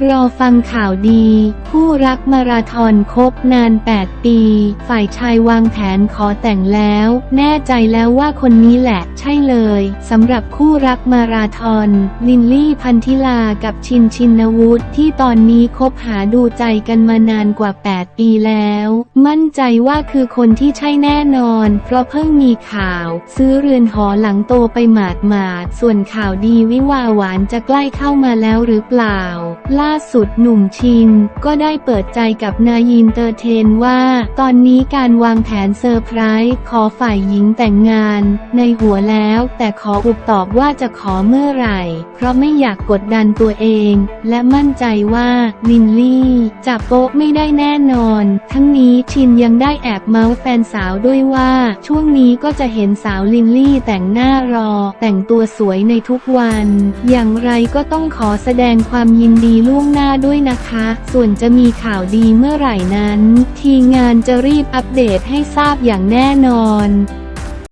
รอฟังข่าวดี คู่รักมาราธอนคบนาน 8 ปี ฝ่ายชายวางแผนขอแต่งแล้ว แน่ใจแล้วว่าคนนี้แหละ ใช่เลยสำหรับคู่รักมาราธอนลินลี่พันธิลากับชินชินวุฒิที่ตอนนี้คบหาดูใจกันมานานกว่า 8 ปีแล้ว มั่นใจว่าคือคนที่ใช่แน่นอน เพราะเพิ่งมีข่าว ซื้อเรือนหอหลังโตไปหมาดหมาดๆส่วนข่าวดีวิวาหวานจะใกล้เข้ามาแล้วหรือเปล่าล่าสุดหนุ่มชินก็ได้เปิดใจกับนายินเตอร์เทนว่า ตอนนี้การวางแผนเซอร์ไพรส์ขอฝ่ายหญิงแต่งงาน ในหัวแล้วแต่ขออุบตอบว่าจะขอเมื่อไหร่ เพราะไม่อยากกดดันตัวเอง และมั่นใจว่าลินลี่จะโป๊ะไม่ได้แน่นอน ทั้งนี้ชินยังได้แอบเมาส์แฟนสาวด้วยว่า ช่วงนี้ก็จะเห็นสาวลินลี่แต่งหน้ารอ แต่งตัวสวยในทุกวัน อย่างไรก็ต้องขอแสดงความยินดีล่ล่วงหน้าด้วยนะคะ ส่วนจะมีข่าวดีเมื่อไหร่นั้น ทีงานจะรีบอัปเดตให้ทราบอย่างแน่นอน